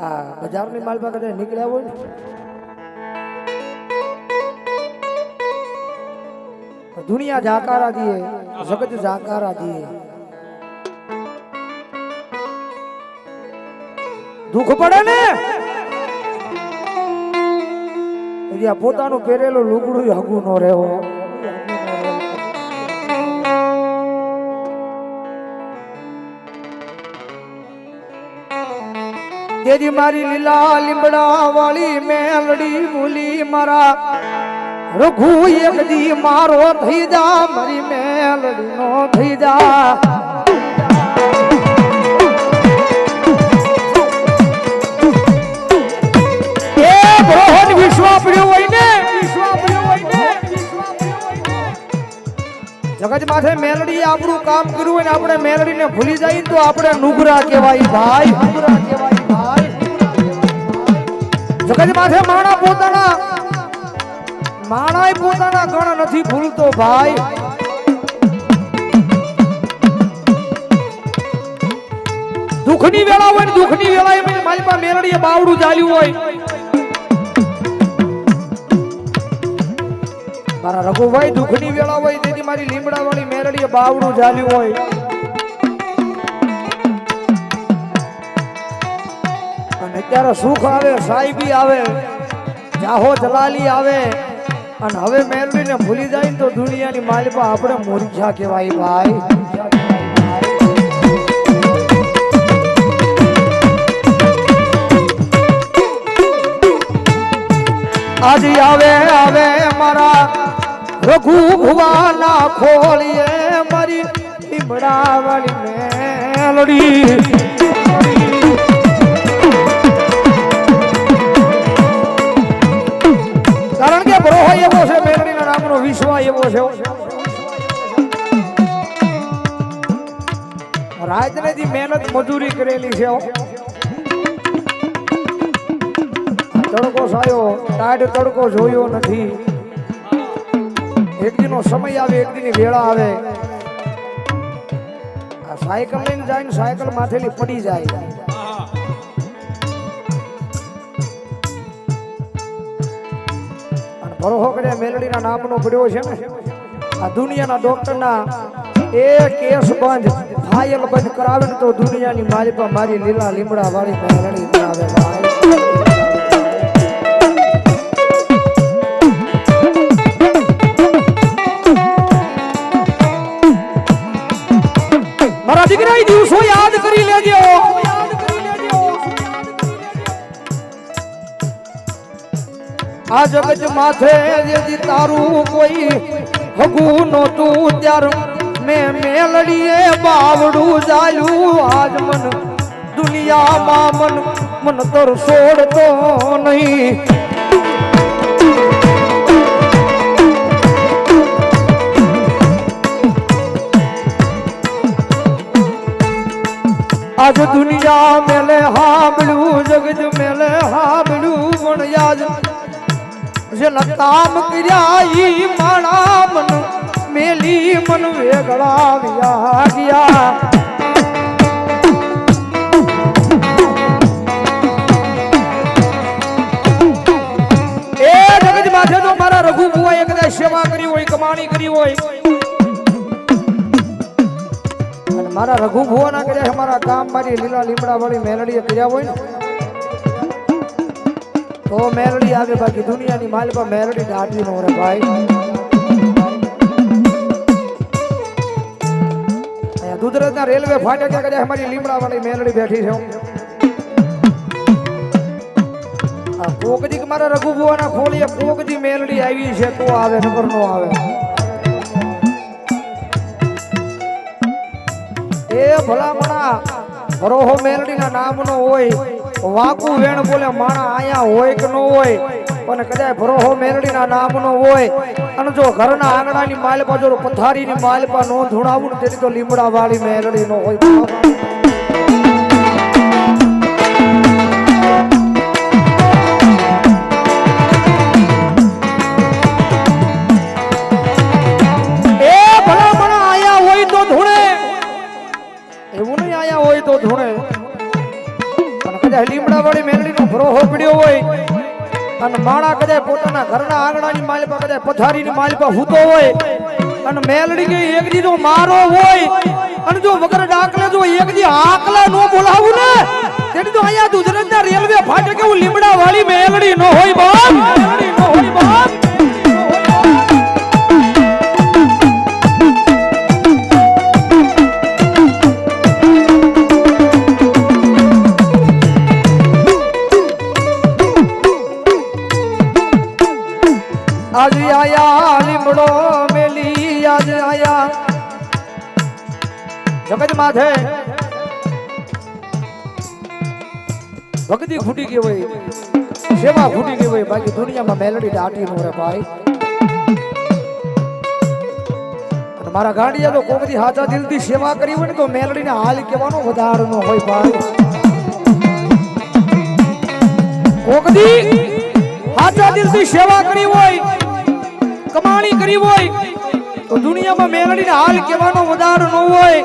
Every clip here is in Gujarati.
આ બજારની માલપા કદાચ નીકળ્યા હોય ને દુનિયા જાકારા દીએ જગત જાકારા દીએ દુઃખ પડે ને? પોતાનું પહેરેલું લુગડું હગું નો રહેવો. તેજી મારી લીલા લીમડા વાળી મેલડી ભૂલી મારા. રઘુ એક દી મારો થઈ જા, મારી મેલડી નો થઈ જા. જગત માથે મેલડી આપણું કામ કર્યું હોય ને, આપણે મેલડીને ભૂલી જાય તો આપણે નુગરા કહેવાય ભાઈ. નુગરા કહેવાય જગત માથે માણા પોતાના માણાય પોતાના ગણ નથી ભૂલતો ભાઈ. દુઃખની વેળા હોય ને દુઃખની વેળા મારી પાસે મેરડીએ બાવડું ચાલ્યું હોય. મારા રઘુભાઈ દુઃખની વેળા હોય તેથી મારી લીમડા વાળી મેરડીએ બાવડું ચાલ્યું હોય. અત્યારે સુખ આવે સાહેબી આવે, જાહો જલાલી આવે. અને હવે મેરડીને ભૂલી જાય તો દુનિયાની માલિકા આપણે મૂર્છા કહેવાય ભાઈ. આજે આવે આવે મારા રઘુ ભુવાના ખોલીએ મારી લીમડા મેલડી. રાજનીતિ મહેનત મજૂરી કરેલી છે તડકો સાયો, ટાઢ તડકો જોયો નથી. એક દીનો સમય આવે એક દીની વેળા આવે. આ સાયકલ લઈને જાય ને સાયકલ માથેલી પડી જાય. ભરોહો મેલડીના નામનો પડ્યો છે ને. આ દુનિયાના ડોક્ટરના એ કેસ બંધ. ફાઇલ બંધ કરાવે તો દુનિયાની મારી પર મારી લીલા લીમડા વાળી કરાવે ભાઈ મારા દીકરા દિવસો યાદ કરી લેજો. આ જગત માથે તારું કોઈ હગું નહોતું, ત્યાર મેં મેલડીએ બાવડું જાયું આજ મન દુનિયામાં મન મન તર છોડતો નહીં. આજ દુનિયા મેલે હાંભળ્યું, જગત મેલે હાંભળ્યું. પણ યાદ જેના કામ કર્યા ઈ માણા મન મેલી મન વેગળા વ્યા ગયા. એ જગત માથે તો મારા રઘુ બુઆએ કદાચ કરી હોય, કમાણી કરી હોય. અને મારા રઘુ ભુવાના અમારા કામ મારી લીલા લીમડા વાળી મેલડીએ કર્યા હોય ને, તો મેલડી આવે બાકી દુનિયાની માલ પર મેલડી દાટી નો રે ભાઈ. અહીંયા દુધરજના રેલવે ફાટકે કદાચ અમારી લીમડા વાળી મેલડી બેઠી છે આ પોકદી કે મારા રઘુ ભુવાના ખોલીએ કોકજી મેલડી આવી છે. તો આવે નગર નો આવે. એ ભલામણા ભરોહો મેલડીના નામનો હોય, વાકુ વેણ બોલે, માણા આયા હોય કે ન હોય પણ કદાચ ભરોહો મેલડીના નામનો હોય. અને જો ઘરના આંગણાની માલપા જો પથારીની માલપા નો ધૂણાવું ને તેની તો લીમડા વાળી મેલડી નો હોય. એવું નહીં આયા હોય તો ધૂણે. અને લીમડા વાળી મેલડીનો ભરોહો પીડ્યો હોય. અને માણા કદાચ પોતાના ઘરના આંગણાની માલિકા કદાચ પથારીની માલિકા હૂતો હોય, અને મેલડી કે એક દી જો મારો હોય, અને જો વગર ડાકલે જો એક દી આકલા નો બોલાવું ને, તેની તો અહીંયા ગુજરાતના રેલવે ફાટકે હું લીમડા વાળી મેલડી નો હોય બાપ મેલડી નો હોય બાપ. આજ આયા, લીમડો મેલી, આજ આયા. જગત માથે ભક્તિ ફૂટી ગઈ હોય સેવા ફૂટી ગઈ હોય બાકી દુનિયામાં મેલડી દાટી નો રે ભાઈ. મારા ગાંડિયા તો કોકથી હાથા દિલથી સેવા કરી હોય ને તો મેલડીને હાલ કહેવાનો વધાર નો હોય ભાઈ. કોકથી હાથા દિલથી સેવા કરી હોય કમાણી કરી હોય, તો દુનિયામાં મેલડીને હાલ કહેવાનો વધાર ન હોય,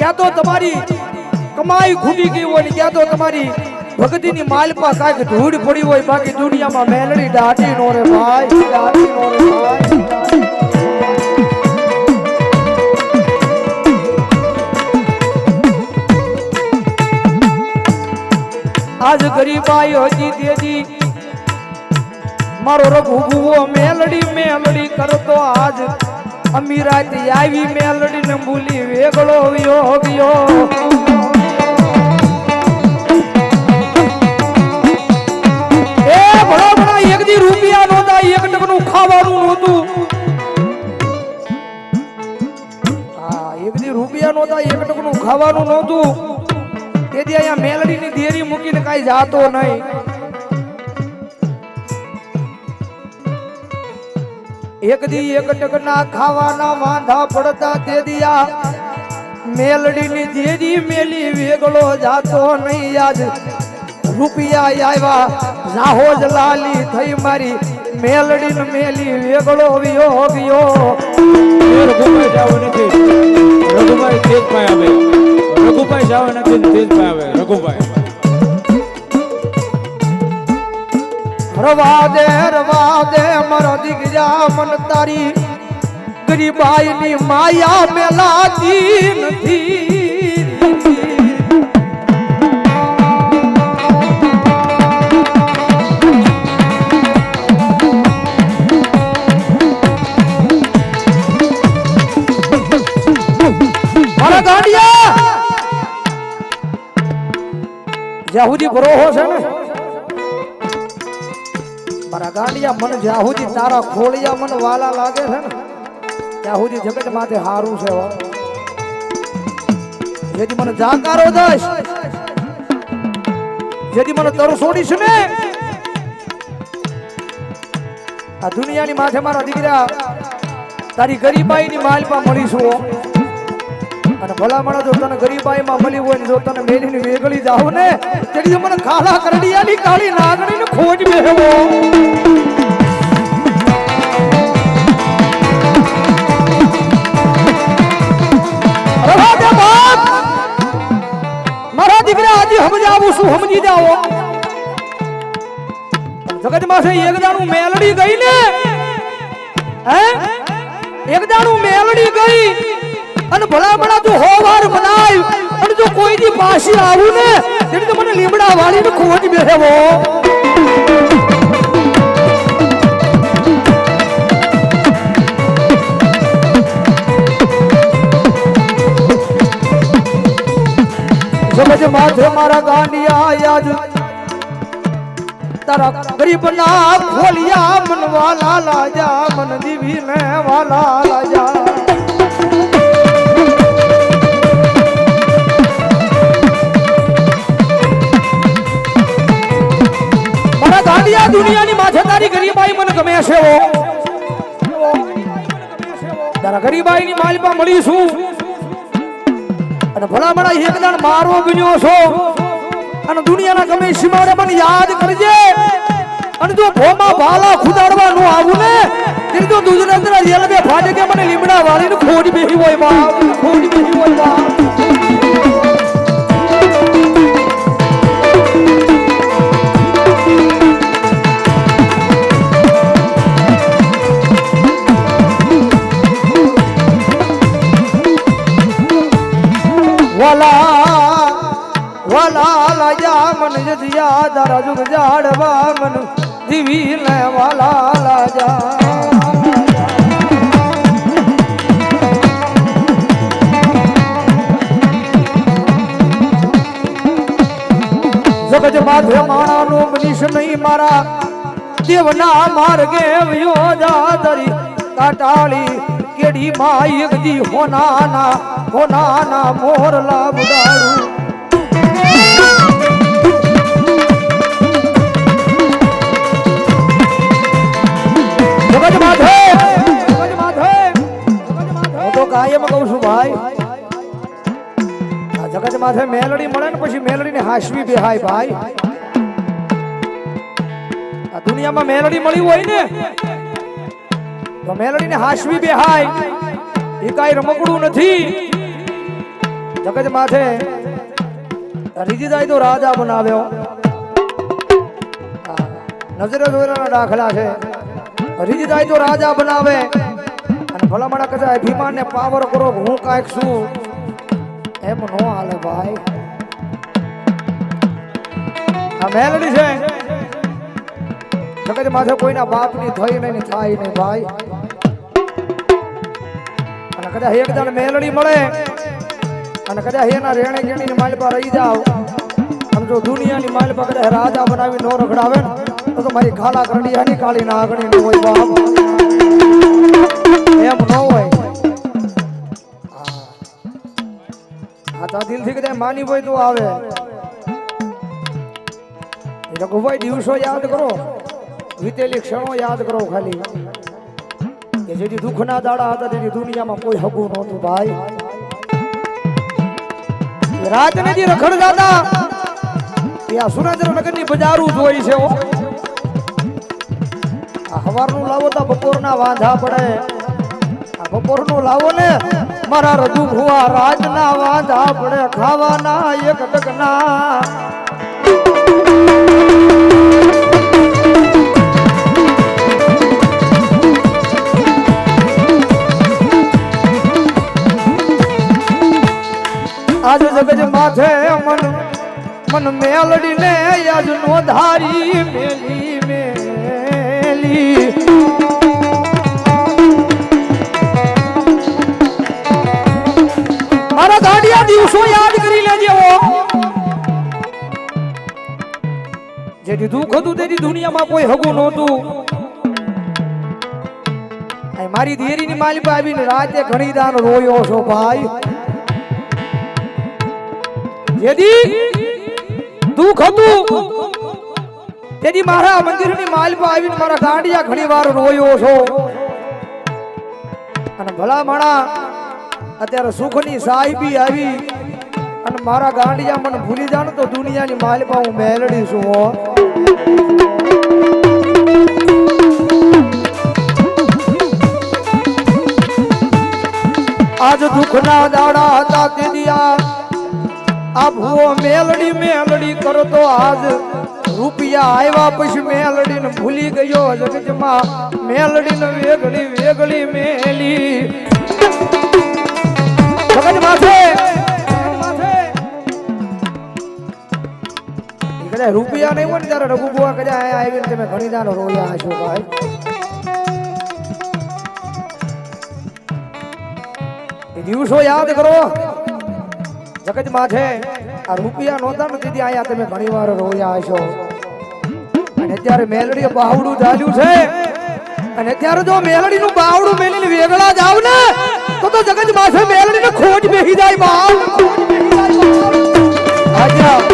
ક્યાં તો તમારી કમાઈ ખૂટી ગઈ હોય ક્યાં તો તમારી ભક્તિની માલપા કાંઈક ધૂળ પડી હોય, બાકી દુનિયામાં મેલડી દાટી નો રે ભાઈ, દાટી નો રે ભાઈ. આજ ગરીબાઈ હજી તેજી મારો રઘુભુવો મેલડી મેલડી કરતો આજ. અમીરાત આવી મેલડી ને ભૂલી વેગળો વિયો ગયો. એ ભલા ભલા, એક દી રૂપિયા નહોતા, એક ટકનું ખાવાનું નહોતું. હા, એક દી રૂપિયા નહોતા, એક ટકનું ખાવાનું નહોતું. તેથી અહીંયા મેલડીની દેરી મૂકીને કાંઈ જાતો નહીં. એક દી એક ટકના ખાવાના વાંધા પડતા તે દિયા. મેલડીની દેરી મેલી વેગળો જાતો નહીં આજ. રૂપિયા આવ્યા જાહોજ લાલી થઈ મારી. મેલડી ને મેલી વેગળો વિયો ગયો. રઘુભાઈ જાવ નથી રઘુભાઈ તેજભાઈ આવે. રઘુભાઈ જાવ નથી તેજ પાય આવે. રઘુભાઈ. રવા દે રવા દે, મારા દીકરા, મન તારી ગરીબાઈ ની માયા મેલાતી નથી. જ્યાં સુધી ભરોહો છે ને મારા ગાંડિયા મન જ્યાં તારા ખોળિયા મન વાલા લાગે છે ને, ત્યાં જગત માથે હારું છે જેથી મને જાકારો દઈશ, જેથી મને તરસોડીશ ને આ દુનિયાની માથે મારા દીકરા તારી ગરીબાઈની માલપા મળીશું. અને ભલામણ જો તને ગરીબાઈમાં મળી હોય ને જો તને મેલીની વેગળી જાવ ને તેથી મને કાળા કરડિયાની કાળી નાગણીને ખોજ બેહવો. રવા દે બાપ! મારા દીકરા આજે સમજાવું છું સમજી જાઓ. જગતમાં છે એક દાણું મેલડી ગઈ ને, હે? એક દાણું મેલડી ગઈ. અને ભલા ભલા તું હો વાર મનાય અને જો કોઈ દી પાછી આવું ને તેની મને લીમડા વાળીને ખોજ બેહવો સમજ માથે મારા ગાંડિયા યાદ તારા ગરીબ ના ખોલિયા મન વાલા લાજા મન દીવી ને વાલા લાજા ગમે છે ઓ તારા ગરીબાઈની માલિપા મળીશું. અને ભલા મણા એક દાણ મારો બન્યો છો. અને દુનિયાના ગમે સીમાડે મને યાદ કરજે. અને જો ભોમાં ભાલા ખુદાડવા નું આવું ને તેની તો ગુજરાતના રેલવે ફાટકે મને લીમડા વાળીને ખોડી બેહી હોય બા ખોડી બેહી હોય બાપ. જગત માથે માણાનું મનીષ નહીં મારા. દેવના માર્ગે વયો જાતરી કાટાળી કેડી માં એકજી હોનાના હોનાના મોર લાબડાડું જગત માથે તો કાયમ કહું છું ભાઈ જગત માથે મેલડી મળે ને પછી મેલડીને હાસવી બેહાય ભાઈ. આ દુનિયામાં મેલડી મળી હોય ને, તો મેલડીને હાસવી બેહાય એ કાંઈ રમકડું નથી. જગત માથે રીજીદાય તો રાજા બનાવ્યો. નજરે જોયેલાના દાખલા છે. રીજીદાય તો રાજા બનાવે. અને ભલામણા કદાચ અભિમાનને પાવર કરો, હું કાંઈક છું. એમ નો હાલે ભાઈ. આ મેલડી છે. જગત માથે કોઈના બાપની થઈ નહીં થાય નહીં ભાઈ. અને કદાચ એક દાડ મેલડી મળે. અને કદાચ એના રેણે ગેણીની માલપા રહી જાવ અને જો દુનિયાની માલપા કદાચ રાજા બનાવી નો રખડાવે ને, તો મારી ખાલા કરડિયાની કાળી ના આગળ હોય બાપ. દિલથી કદાચ માની હોય તો આવે. રઘુભાઈ દિવસો યાદ કરો. વીતેલી ક્ષણો યાદ કરો ખાલી. કે જેથી દુઃખના દાડા હતા તેની દુનિયામાં કોઈ હગું નહોતું ભાઈ. રાતને જે રખડ દાદા એ આ સુરેન્દ્રનગરની બજારું જ હોય છે. આ હવારનું લાવો તો બપોરના વાંધા પડે. આ બપોરનું લાવો ને મારા રજુ ભુવા રાજના વાંધા આપણે ખાવાના એક ટકના આજ જગજ માથે મન મન મેલડીને આજ નો ધારી મેલી મેલી. દિવસો યાદ કરી લેજે ઓ જેથી દુઃખ હતું તેની દુનિયામાં કોઈ હગું નહોતું. મારી દેરીની માલિક આવીને રાતે ઘણી દાન રોયો છો ભાઈ. જેદી દુઃખ હતું તેદી મારા મંદિરની માલિક આવીને મારા ગાંડિયા ઘણી વાર રોયો છો. અને ભલા માણા અત્યારે સુખની સાહેબી આવી અને મારા ગાંડિયા મને ભૂલી જાણ તો દુનિયાની માલિપા હું મેલડી છું, હો. આજ દુઃખના દાડા હતા તે દિયા આ ભૂવો મેલડી મેલડી કરતો આજ. રૂપિયા આવ્યા પછી મેલડી ભૂલી ગયો જગતમાં. મેલડી ને વેગળી વેગળી મેલી. જગત માથે. કદાચ રૂપિયા નહીં હોય ને ત્યારે રઘુ બુવા કદાચ આવી તમે ઘણી દાનો રોયા છો ભાઈ. દિવસો યાદ કરો. જગત માથે આ રૂપિયા નહોતા ને તેથી આયા તમે ઘણી વાર રોયા છો અને અત્યારે મેલડી બાવડું ચાલ્યું છે. અને અત્યારે જો મેલડીનું બાવડું મેલીને વેગળા જાવ ને તો તો જગત માથે મેલડીને ખોટ બેહી જાય બાપ આજા.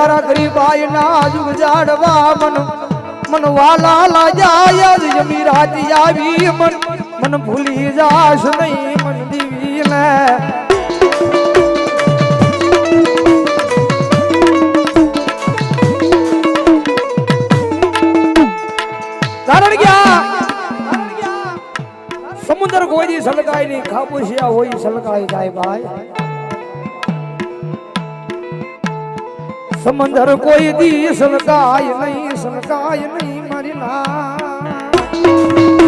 તારા ગરીબાઈ ના જ ઉજાડવા મન. મન વાલા લાજાય જ જમી રાતી આવી મન. મન ભૂલી જાશ નહીં મન દીવી ને કારણ ગયા. સમુદ્ર કોઈ સલકાય નહીં ખાપુસિયા હોય સલકાય જાય ભાઈ સમંદર કોઈ દી સલકાય નહીં સલકાય નહીં મારી ના